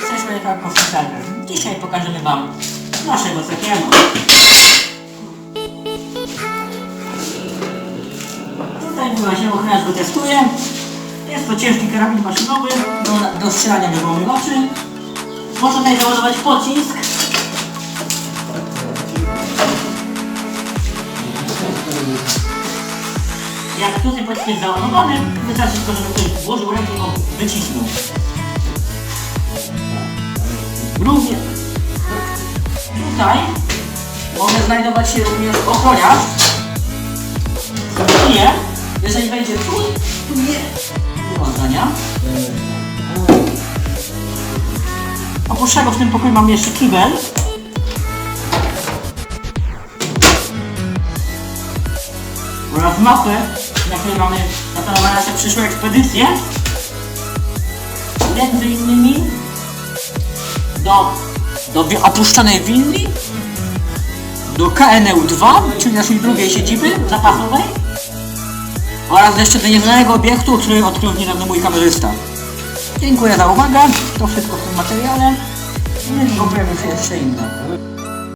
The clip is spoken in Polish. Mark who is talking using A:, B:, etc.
A: Cześć Monika Kowalska. Dzisiaj pokażemy Wam naszego takiego. Tutaj właśnie ochroniarz go testuje. Jest to ciężki karabin maszynowy do, do strzelania do gołych oczy. Można tutaj załadować pocisk. Jak tutaj pocisk jest załadowany, wystarczy tylko, żeby ktoś włożył rękę i go wycisnął. Również tutaj może znajdować się również ochroniarz. Nie, jeżeli wejdzie tu, tu nie, nie ma zdania. Oprócz tego w tym pokoju mamy jeszcze kibel. Oraz mapę, na której mamy zaplanowane nasze przyszłe ekspedycje. Między innymi do, do opuszczonej willi, do KNU-2, czyli naszej drugiej siedziby zapasowej oraz jeszcze do nieznanego obiektu, który odkrył niedawno mój kamerzysta. Dziękuję za uwagę, to wszystko w tym materiale. Nie pojawią się jeszcze inne.